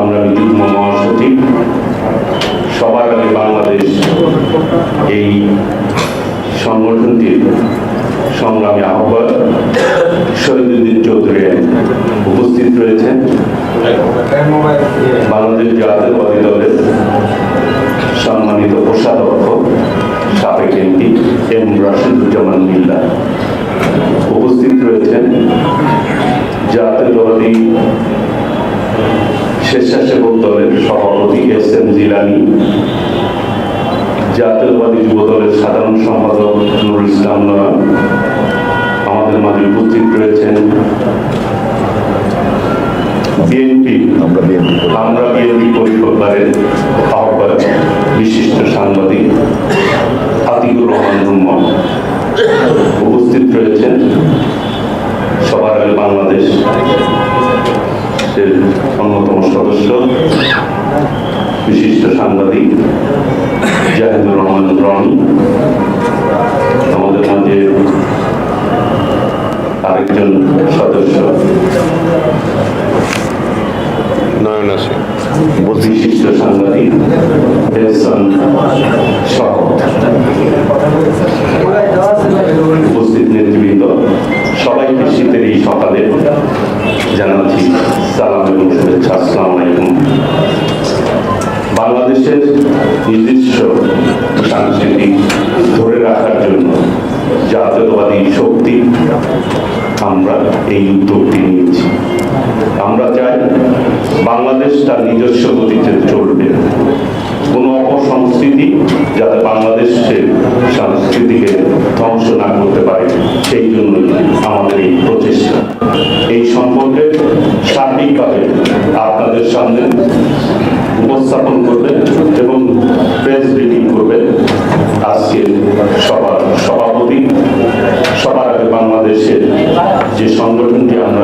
সংগ্রামী যুগ্ম মহাসচিব, সবার আগে বাংলাদেশ এই সংগঠনটির সংগ্রামী আহ্বায়ক শহীদুদ্দিন চৌধুরী উপস্থিত রয়েছেন। বাংলাদেশ জাতীয়বাদী দলের স্বেচ্ছাসেবক দলের সভাপতি এস এম জিলানি জাতীয়তাবাদী যুব দলের সাধারণ সম্পাদক নুরুল ইসলাম নয়ন আমাদের মাঝে উপস্থিত রয়েছেন বিএনপি আমরা বিএনপি আমরা বিএনপি পরিষদের আহ্বায়ক বিশিষ্ট সাংবাদিক আতিকুর রহমান রুম্মন উপস্থিত রয়েছেন সদস্য বিশিষ্ট সাংবাদিক জাহিদুর রহমান রন আমাদের মাঝে আরেকজন সদস্য। নয়ন আছে বিশিষ্ট সাংবাদিক উপস্থিত নেতৃবৃন্দ, সবাইকে শীতের এই সকালে জানাচ্ছি সালাম এবং শুভেচ্ছা। আসসালাম আলাইকুম। বাংলাদেশের নিজস্ব সাংস্কৃতিক ধরে রাখার জন্য জাতীয়তাবাদী শক্তি আমরা এই উদ্যোগটি নিয়েছি। আমরা চাই বাংলাদেশ তার নিজস্ব গতিতে চলবে। কোনো অপসংস্কৃতি যাতে বাংলাদেশের সংস্কৃতিকে ধ্বংস না করতে পারে, সেই জন্য আমাদের এই প্রচেষ্টা। এই সম্পর্কে সার্বিকভাবে আপনাদের সামনে উপস্থাপন করবে এবং প্রেস ব্রিফিং করবেন। আজকে সবার সভাপতি, সবার আগে বাংলাদেশের যে সংগঠনটি আমরা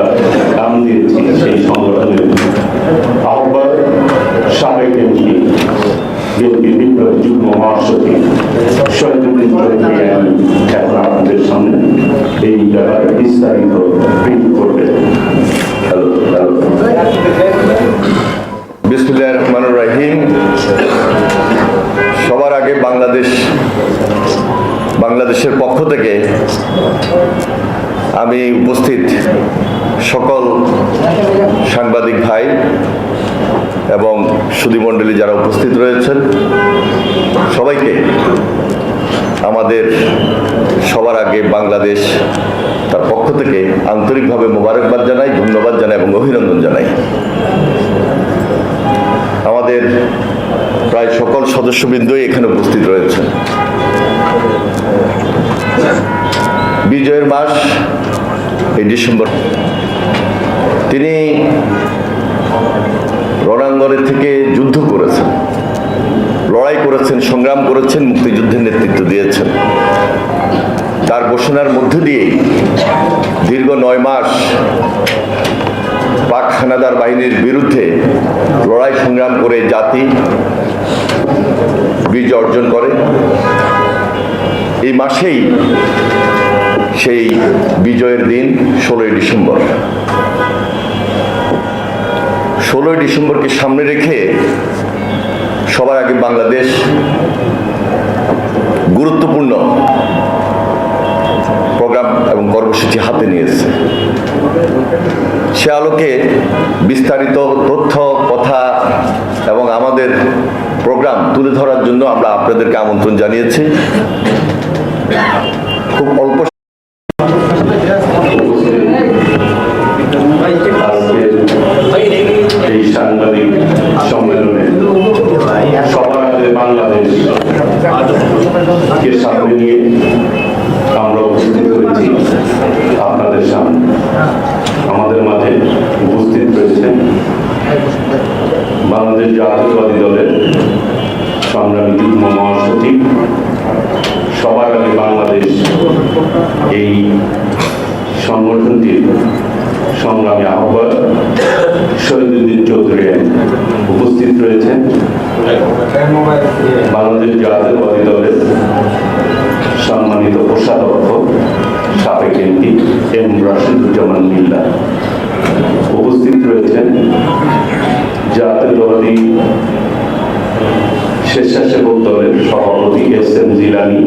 সকল সাংবাদিক ভাই এবং সুদীমণ্ডলী যারা উপস্থিত রয়েছেন, সবাইকে আমাদের সবার আগে বাংলাদেশ তার পক্ষ থেকে আন্তরিকভাবে মোবারকবাদ জানাই, ধন্যবাদ জানাই এবং অভিনন্দন জানাই। আমাদের প্রায় সকল সদস্যবৃন্দই এখানে উপস্থিত রয়েছেন। বিজয়ের মাস এই ডিসেম্বর তিনি রণাঙ্গনের থেকে যুদ্ধ করেছেন। লড়াই করেছেন, সংগ্রাম করেছেন, মুক্তিযুদ্ধের নেতৃত্ব দিয়েছেন। তার ঘোষণার মধ্য দিয়েই দীর্ঘ নয় মাস পাক হানাদার বাহিনীর বিরুদ্ধে লড়াই সংগ্রাম করে জাতি বিজয় অর্জন করে। এই মাসেই সেই বিজয়ের দিন, ষোলোই ডিসেম্বর। ষোলোই ডিসেম্বরকে সামনে রেখে সবার আগে বাংলাদেশ গুরুত্বপূর্ণ প্রোগ্রাম এবং কর্মসূচি হাতে নিয়েছে। সে আলোকে বিস্তারিত তথ্য, কথা এবং আমাদের প্রোগ্রাম তুলে ধরার জন্য আমরা আপনাদেরকে আমন্ত্রণ জানিয়েছি। রাজের বাদী সম্মানিত কোষাধ্যক্ষ, সাবেক এমপি এম রাশিদুজ্জামান মিল্লা। উপস্থিত রয়েছেন জাতীয়তাবাদী স্বেচ্ছাসেবক দলের সভাপতি এস এম জিলানি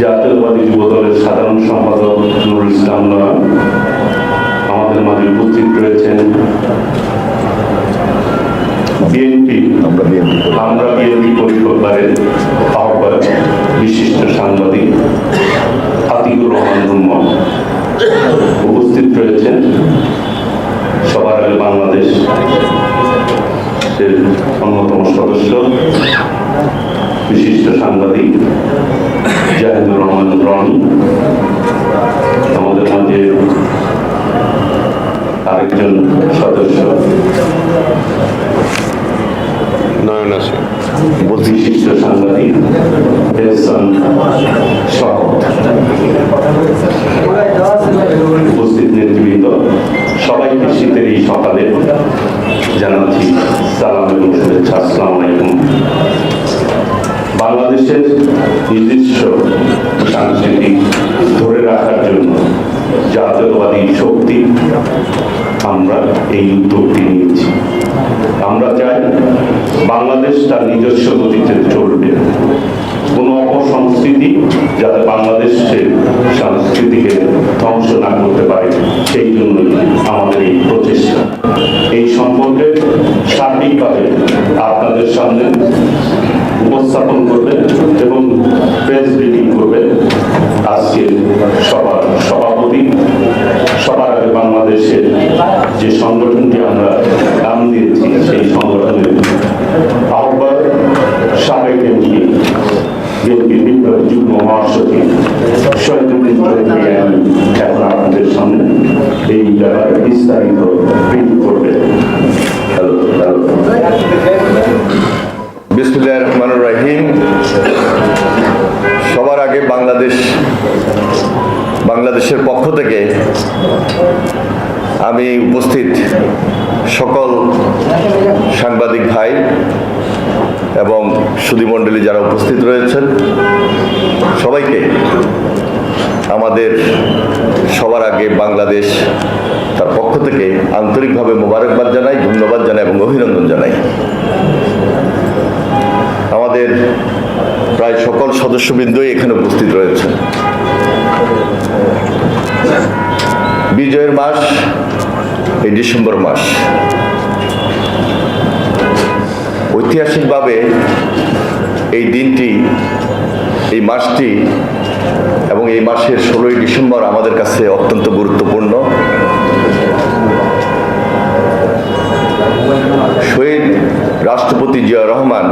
জাতীয়তাবাদী যুব দলের সাধারণ সম্পাদক নুরুল ইসলাম নয় আমাদের মাঝে উপস্থিত রয়েছেন বিএনপি আমরা বিএনপি আমরা বিএনপি পরিবারের আহ্বায়ক বিশিষ্ট সাংবাদিক আতিকুর রহমান রুম্মন উপস্থিত রয়েছেন সবার আগে বাংলাদেশ এর অন্যতম সদস্য বিশিষ্ট সাংবাদিক জাহিদুর রহমান রনি আমাদের মাঝে আরেকজন সদস্য নয়ন আছে বলছি বিশিষ্ট সাংবাদিক এহসান শকত উপস্থিত নেতৃবৃন্দ সবাইকে শীতের এই সকালে জানাচ্ছি বাংলাদেশের নিজস্ব সাংস্কৃতিক ধরে রাখার জন্য জাতীয়তাবাদী শক্তি আমরা এই উদ্যোগটি নিয়েছি। আমরা চাই বাংলাদেশ তার নিজস্ব গতিতে চলবে। কোনো অপসংস্কৃতি যাতে বাংলাদেশের সংস্কৃতিকে ধ্বংস না করতে পারে, সেই জন্য আমাদের এই প্রচেষ্টা। এই সম্পর্কে সার্বিকভাবে আপনাদের সামনে উপস্থাপন করবেন এবং প্রেস ব্রিফিং করবেন। আজকে সবার সভাপতি, সবার আগে বাংলাদেশের যে সংগঠনটি আমরা নাম দিয়েছি, সেই সংগঠনের আহ্বায়ক সাবেক এমপি বিএনপি বিপ্লবী যুগ্ম মহাসচিব এখন আপনাদের সামনে এই ব্যাপারে বিস্তারিত ব্রিফ করবে বিসমুল্লাহ রহমানুর রাহিম সবার আগে বাংলাদেশ বাংলাদেশের পক্ষ থেকে আমি উপস্থিত সকল সাংবাদিক ভাই এবং সুধীমণ্ডলী যারা উপস্থিত রয়েছেন, সবাইকে আমাদের সবার আগে বাংলাদেশ তার পক্ষ থেকে আন্তরিকভাবে মোবারকবাদ জানাই, ধন্যবাদ জানাই এবং অভিনন্দন জানাই। আমাদের প্রায় সকল সদস্যবৃন্দই এখানে উপস্থিত রয়েছেন। বিজয়ের মাস এই ডিসেম্বর মাস। ঐতিহাসিকভাবে এই দিনটি, এই মাসটি এবং এই মাসের ষোলোই ডিসেম্বর আমাদের কাছে অত্যন্ত গুরুত্বপূর্ণ। শহীদ রাষ্ট্রপতি জিয়া রহমান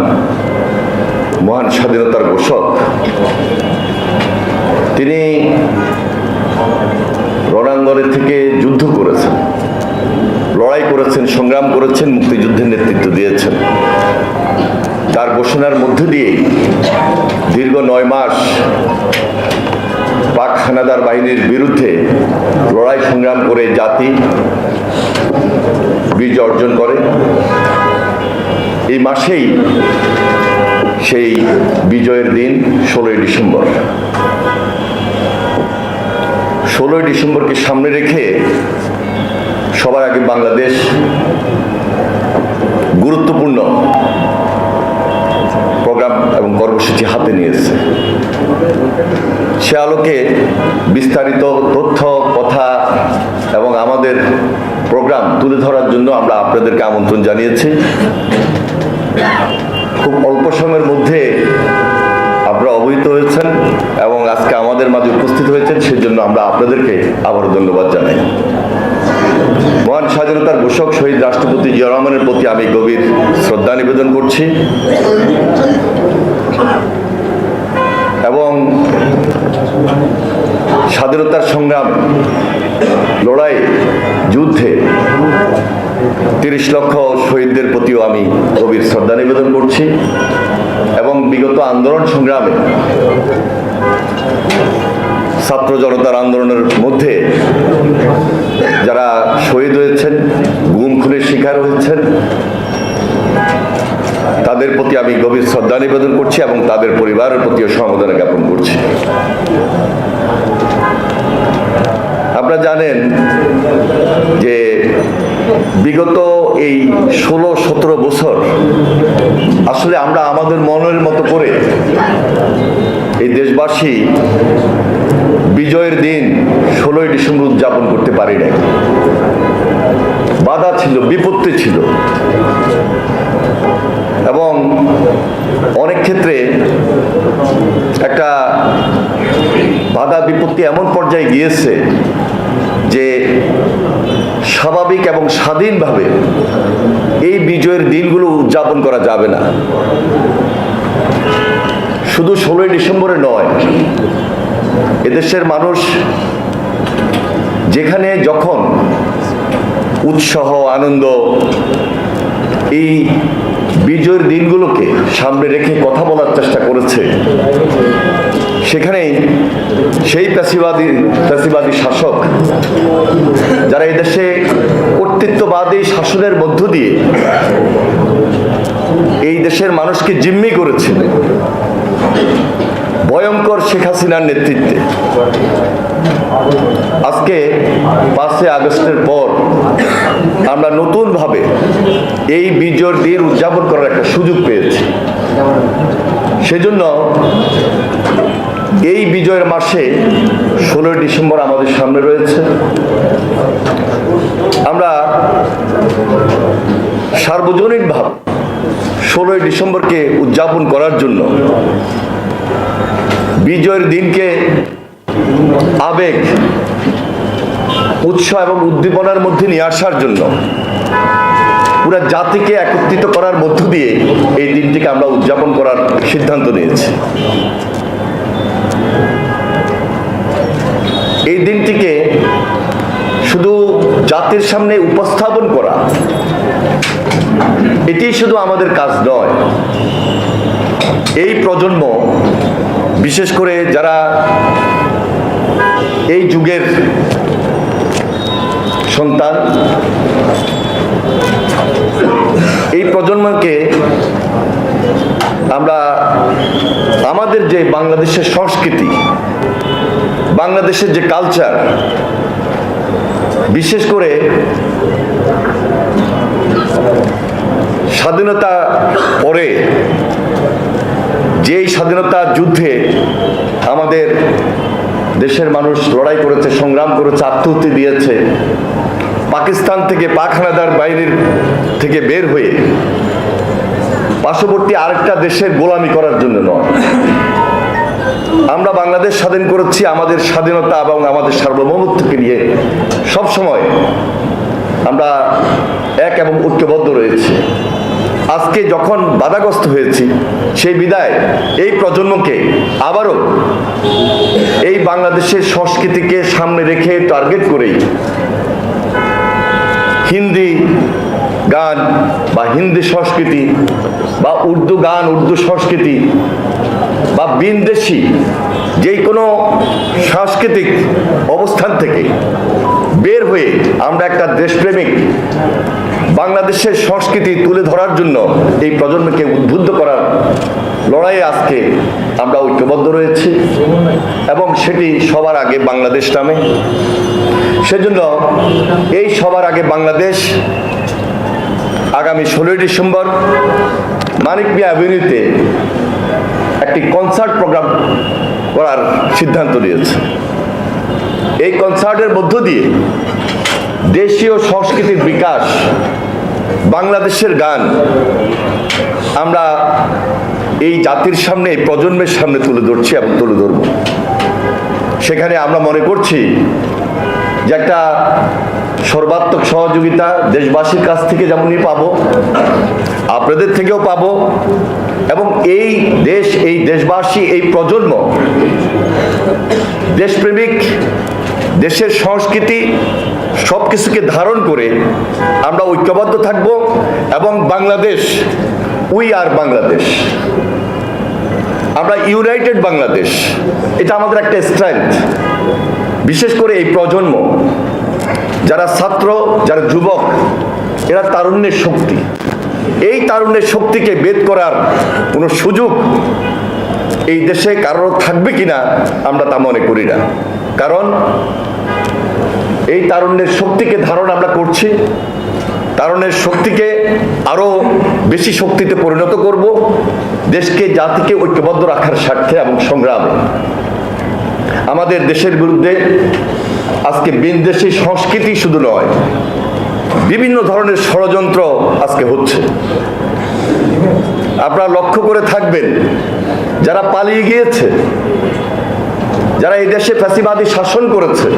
মহান স্বাধীনতার ঘোষক, তিনি রণাঙ্গনের থেকে লড়াই করেছেন, সংগ্রাম করেছেন, মুক্তিযুদ্ধের নেতৃত্ব দিয়েছেন। তার ঘোষণার মধ্য দিয়েই দীর্ঘ নয় মাস পাক হানাদার বাহিনীর বিরুদ্ধে লড়াই সংগ্রাম করে জাতি বিজয় অর্জন করে। এই মাসেই সেই বিজয়ের দিন, ষোলোই ডিসেম্বর। ষোলোই ডিসেম্বরকে সামনে রেখে সবার আগে বাংলাদেশ গুরুত্বপূর্ণ প্রোগ্রাম এবং কর্মসূচি হাতে নিয়েছে। সে আলোকে বিস্তারিত তথ্য, কথা এবং আমাদের প্রোগ্রাম তুলে ধরার জন্য আমরা আপনাদেরকে আমন্ত্রণ জানিয়েছি। খুব অল্প সময়ের মধ্যে আপনারা অবহিত হয়েছেন এবং আজকে আমাদের মাঝে উপস্থিত হয়েছেন, সেজন্য আমরা আপনাদেরকে আবারও ধন্যবাদ জানাই। মহান স্বাধীনতার ঘোষক শহীদ রাষ্ট্রপতি জিয়া রহমানের প্রতি আমি গভীর শ্রদ্ধা নিবেদন করছি। এবং স্বাধীনতার সংগ্রাম, লড়াই, যুদ্ধে তিরিশ লক্ষ শহীদদের প্রতিও আমি গভীর শ্রদ্ধা নিবেদন করছি। এবং বিগত আন্দোলন সংগ্রামে ছাত্র জনতার আন্দোলনের মধ্যে যারা শহীদ হয়েছেন, গুম খুনের শিকার হয়েছেন, তাদের প্রতি আমি গভীর শ্রদ্ধা নিবেদন করছি এবং তাদের পরিবারের প্রতিও সমবেদনা জ্ঞাপন করছি। আপনারা জানেন যে বিগত এই ষোলো, সতেরো বছর আসলে আমরা আমাদের মনের মতো করে এই দেশবাসী বিজয়ের দিন ষোলোই ডিসেম্বর উদযাপন করতে পারি নাই। বাধা ছিল, বিপত্তি ছিল। এবং অনেক ক্ষেত্রে একটা বাধা, বিপত্তি এমন পর্যায়ে গিয়েছে যে স্বাভাবিক এবং স্বাধীনভাবে এই বিজয়ের দিনগুলো উদযাপন করা যাবে না। শুধু ষোলোই ডিসেম্বরে নয়, এদেশের মানুষ যেখানে যখন উৎসাহ, আনন্দ এই বিজয়ের দিনগুলোকে সামনে রেখে কথা বলার চেষ্টা করেছে সেখানেই সেই প্যাসিবাদী প্যাসিবাদী শাসক, যারা এই দেশে কর্তৃত্ববাদী শাসনের মধ্য দিয়ে এই দেশের মানুষকে জিম্মি করেছিল, ভয়ঙ্কর শেখ হাসিনার নেতৃত্বে। আজকে পাঁচই আগস্টের পর আমরা নতুনভাবে এই বিজয়ের দিন উদযাপন করার একটা সুযোগ পেয়েছি। সেজন্য এই বিজয়ের মাসে ষোলোই ডিসেম্বর আমাদের সামনে রয়েছে। আমরা সার্বজনীনভাবে ষোলোই ডিসেম্বরকে উদযাপন করার জন্য বিজয়ের দিনকে আবেগ, উৎসাহ এবং উদ্দীপনার মধ্যে নিয়ে আসার জন্য পুরো জাতিকে একত্রিত করার মধ্য দিয়ে এই দিনটিকে আমরা উদযাপন করার সিদ্ধান্ত নিয়েছি। এই দিনটিকে শুধু জাতির সামনে উপস্থাপন করা, এটি শুধু আমাদের কাজ নয়। এই প্রজন্ম, বিশেষ করে যারা এই যুগের সন্তান, এই প্রজন্মকে আমরা আমাদের যে বাংলাদেশের সংস্কৃতি বাংলাদেশের যে কালচার বিশেষ করে স্বাধীনতা পরে যেই স্বাধীনতা যুদ্ধে আমাদের দেশের মানুষ লড়াই করেছে, সংগ্রাম করেছে, আত্মহত্যা দিয়েছে, পাকিস্তান থেকে পাখানাদার বাহিনীর থেকে বের হয়ে পার্শ্ববর্তী আরেকটা দেশের গোলামি করার জন্য নয়। আমরা বাংলাদেশ স্বাধীন করেছি আমাদের স্বাধীনতা এবং আমাদের সার্বভৌমত্বকে নিয়ে। সবসময় আমরা এক এবং ঐক্যবদ্ধ রয়েছি। আজকে যখন বাধাগ্রস্ত হয়েছি, সেই বিদায় এই প্রজন্মকে আবারও এই বাংলাদেশের সংস্কৃতিকে সামনে রেখে টার্গেট করেই হিন্দি গান বা হিন্দি সংস্কৃতি বা উর্দু গান, উর্দু সংস্কৃতি বা বিনদেশি, যেই কোনো সাংস্কৃতিক অবস্থান থেকে বের হয়ে আমরা একটা দেশপ্রেমিক বাংলাদেশের সংস্কৃতি তুলে ধরার জন্য এই প্রজন্মকে উদ্বুদ্ধ করার লড়াইয়ে আজকে আমরা ঐক্যবদ্ধ রয়েছি এবং সেটি সবার আগে বাংলাদেশ নামে। সেজন্য এই সবার আগে বাংলাদেশ আগামী ষোলোই ডিসেম্বর মানিক মিয়া অ্যাভিনিউতে একটি কনসার্ট প্রোগ্রাম করার সিদ্ধান্ত নিয়েছে। এই কনসার্টের মধ্য দিয়ে দেশীয় সংস্কৃতির বিকাশ, বাংলাদেশের গান আমরা এই জাতির সামনে, এই প্রজন্মের সামনে তুলে ধরছি এবং তুলে ধরব। সেখানে আমরা মনে করছি যে একটা সর্বাত্মক সহযোগিতা দেশবাসীর কাছ থেকে যেমনই পাবো, আপনাদের থেকেও পাবো এবং এই দেশ, এই দেশবাসী, এই প্রজন্ম, দেশপ্রেমিক, দেশের সংস্কৃতি সব কিছুকে ধারণ করে আমরা ঐক্যবদ্ধ থাকব এবং বাংলাদেশ, উই আর বাংলাদেশ। আমরা ইউনাইটেড বাংলাদেশ। এটা আমাদের একটা স্ট্রেংথ বিশেষ করে এই প্রজন্ম, যারা ছাত্র, যারা যুবক, এরা তারুণ্যের শক্তি। এই তারুণ্যের শক্তিকে বেদ করার কোনো সুযোগ এই দেশে কারোর থাকবে কিনা আমরা তা মনে করি না। কারণ এই তারুণ্যের শক্তিকে ধারণ আমরা করছি তারণের শক্তিকে আরও বেশি শক্তিতে পরিণত করব, দেশকে, জাতিকে ঐক্যবদ্ধ রাখার স্বার্থে এবং সংগ্রামে। আমাদের দেশের বিরুদ্ধে আজকে বিনদেশী সংস্কৃতি শুধু নয় বিভিন্ন ধরনের ষড়যন্ত্র আজকে হচ্ছে। আপনারা লক্ষ্য করে থাকবেন, যারা পালিয়ে গিয়েছে, যারা এই দেশে ফ্যাসিবাদী শাসন করেছে,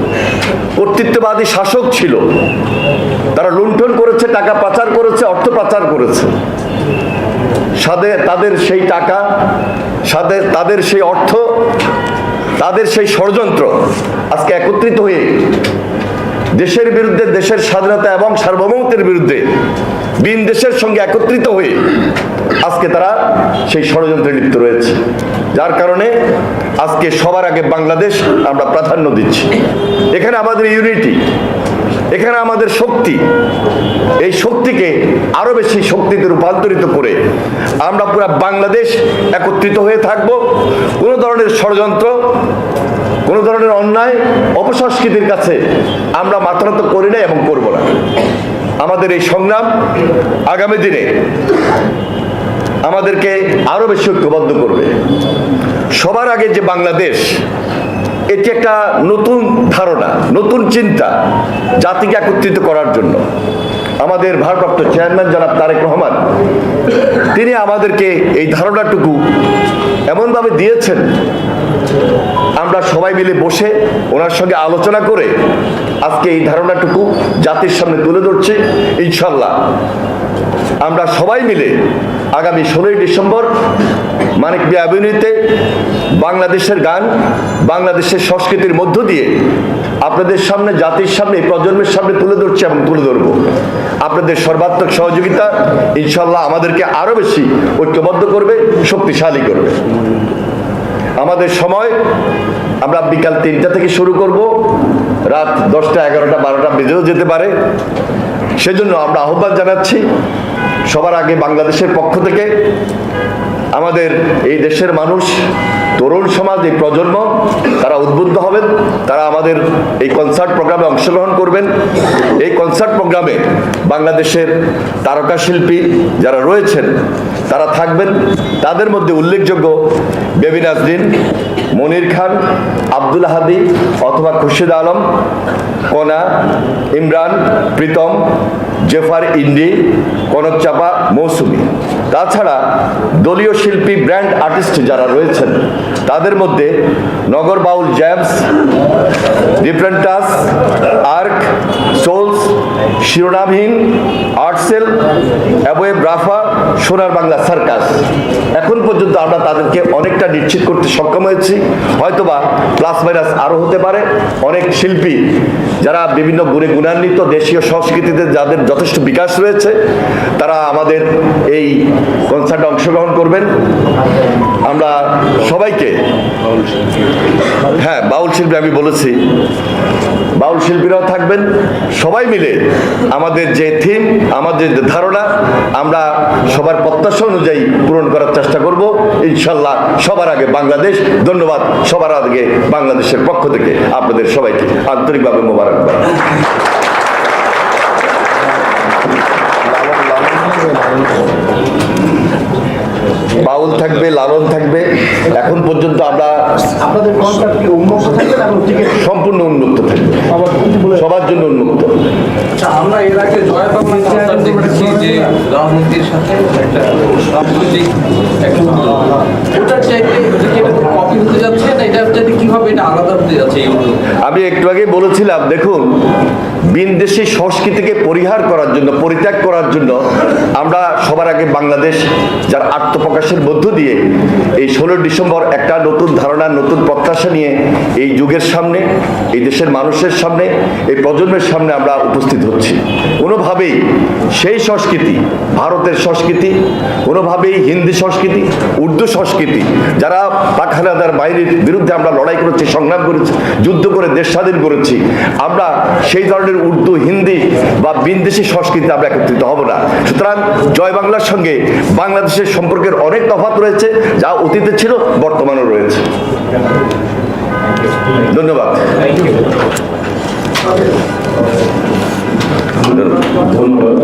কর্তৃত্ববাদী শাসক ছিল, তারা লুণ্ঠন করেছে, টাকা পাচার করেছে, অর্থ পাচার করেছে। সাথে তাদের সেই টাকা সাথে তাদের সেই অর্থ, তাদের সেই ষড়যন্ত্র আজকে একত্রিত হয়ে দেশের বিরুদ্ধে, দেশের স্বাধীনতা এবং সার্বভৌমত্বের বিরুদ্ধে বিন দেশের সঙ্গে একত্রিত হয়ে আজকে তারা সেই ষড়যন্ত্রে লিপ্ত রয়েছে। যার কারণে আজকে সবার আগে বাংলাদেশ আমরা প্রাধান্য দিচ্ছি। এখানে আমাদের ইউনিটি এখানে আমাদের শক্তি, এই শক্তিকে আরও বেশি শক্তিতে রূপান্তরিত করে আমরা পুরো বাংলাদেশ একত্রিত হয়ে থাকব। কোনো ধরনের ষড়যন্ত্র কোনো ধরনের অন্যায় অপসংস্কৃতির কাছে আমরা মাথানত করি না এবং করব না। আমাদের এই সংগ্রাম আগামী দিনে আমাদেরকে আরও বেশি ঐক্যবদ্ধ করবে। সবার আগে যে বাংলাদেশ, এটি একটা নতুন ধারণা, নতুন চিন্তা জাতিকে একত্রিত করার জন্য। আমাদের ভারপ্রাপ্ত চেয়ারম্যান জনাব তারেক রহমান, তিনি আমাদেরকে এই ধারণাটুকু এমনভাবে দিয়েছেন আমরা সবাই মিলে বসে ওনার সঙ্গে আলোচনা করে আজকে এই ধারণাটুকু জাতির সামনে তুলে ধরছি, ইনশাল্লাহ। আমরা সবাই মিলে আগামী ষোলোই ডিসেম্বর মানিক অ্যাভিনিউতে বাংলাদেশের গান, বাংলাদেশের সংস্কৃতির মধ্য দিয়ে আপনাদের সামনে, জাতির সামনে, প্রজন্মের সামনে তুলে ধরছি এবং তুলে ধরবো। আপনাদের সর্বাত্মক সহযোগিতা, ইনশাল্লাহ আমাদেরকে আরও বেশি ঐক্যবদ্ধ করবে, শক্তিশালী করবে। আমাদের সময় আমরা বিকাল তিনটা থেকে শুরু করব। রাত দশটা, এগারোটা, বারোটা বেজেও যেতে পারে। সেজন্য আমরা আহ্বান জানাচ্ছি সবার আগে বাংলাদেশের পক্ষ থেকে। আমাদের এই দেশের মানুষ তরুণ সমাজ এই প্রজন্ম, তারা উদ্বুদ্ধ হবেন, তারা আমাদের এই কনসার্ট প্রোগ্রামে অংশগ্রহণ করবেন। এই কনসার্ট প্রোগ্রামে বাংলাদেশের তারকা শিল্পী যারা রয়েছেন, তারা থাকবেন। তাদের মধ্যে উল্লেখযোগ্য বেবি নাজরিন, মনির খান, আব্দুল হাদি অথবা খুরশিদ আলম, কনা, ইমরান, প্রীতম জেফার ইন্ডি, কনক চাপা, মৌসুমি। তাছাড়া দলীয় শিল্পী, ব্র্যান্ড আর্টিস্ট যারা রয়েছেন, তাদের মধ্যে Nagar Baul James ডিফারেন্টাস, Ark, Souls Shironamhin Artcell অ্যাবোয়েব রাফা সোনার বাংলা সার্কাস। এখন পর্যন্ত আমরা তাদেরকে অনেকটা নিশ্চিত করতে সক্ষম হয়েছি। হয়তোবা প্লাস মাইনাস আরও হতে পারে। অনেক শিল্পী যারা বিভিন্ন গুণে গুণান্বিত দেশীয় সংস্কৃতিতে যাদের যথেষ্ট বিকাশ রয়েছে, তারা আমাদের এই কনসার্টে অংশগ্রহণ করবেন। আমরা সবাইকে হ্যাঁ বাউল শিল্পী আমি বলেছি, বাউল শিল্পীরাও থাকবেন। সবাই মিলে আমাদের যে থিম আমাদের যে ধারণা, আমরা সবার প্রত্যাশা অনুযায়ী পূরণ করার চেষ্টা করব। ইনশাল্লাহ সবার আগে বাংলাদেশ। ধন্যবাদ সবার আগে বাংলাদেশের পক্ষ থেকে আপনাদের সবাইকে আন্তরিকভাবে মোবারকবাদ। বাউল থাকবে লালন থাকবে। এখন পর্যন্ত আমরা আপনাদের উন্মুক্ত থাকবে সম্পূর্ণ উন্মুক্ত থাকবে। আবার সবার জন্য উন্মুক্ত। আচ্ছা আমরা এর আগে দেখেছি যে রাজনীতির সাথে একটা সাংস্কৃতিক একটা ওটার চাইতে এটা কি এটা কপি হতে যাচ্ছে না এটার চাইতে কীভাবে এটা আলাদা হতে যাচ্ছে আমি একটু আগে বলেছিলাম, দেখুন বিনদেশি সংস্কৃতিকে পরিহার করার জন্য, পরিত্যাগ করার জন্য আমরা সবার আগে বাংলাদেশ, যার আত্মপ্রকাশের মধ্য দিয়ে এই ষোলো ডিসেম্বর একটা নতুন ধারণা, নতুন প্রত্যাশা নিয়ে এই যুগের সামনে, এই দেশের মানুষের সামনে, এই প্রজন্মের সামনে আমরা উপস্থিত হচ্ছি। কোনোভাবেই সেই সংস্কৃতি, ভারতের সংস্কৃতি, কোনোভাবেই হিন্দি সংস্কৃতি, উর্দু সংস্কৃতি, যারা পাক হানাদার বাইরের বিরুদ্ধে আমরা লড়াই করেছি, সংগ্রাম করেছি, যুদ্ধ করে দেশ স্বাধীন করেছি, আমরা সেই ধরনের উর্দু, হিন্দি বা বিনদেশি সংস্কৃতি আমরা একত্রিত হব না। সুতরাং জয় বাংলার সঙ্গে বাংলাদেশের সম্পর্কের অনেক তফাৎ রয়েছে, যা অতীতে ছিল, বর্তমানেও রয়েছে। ধন্যবাদ। ধন্যবাদ।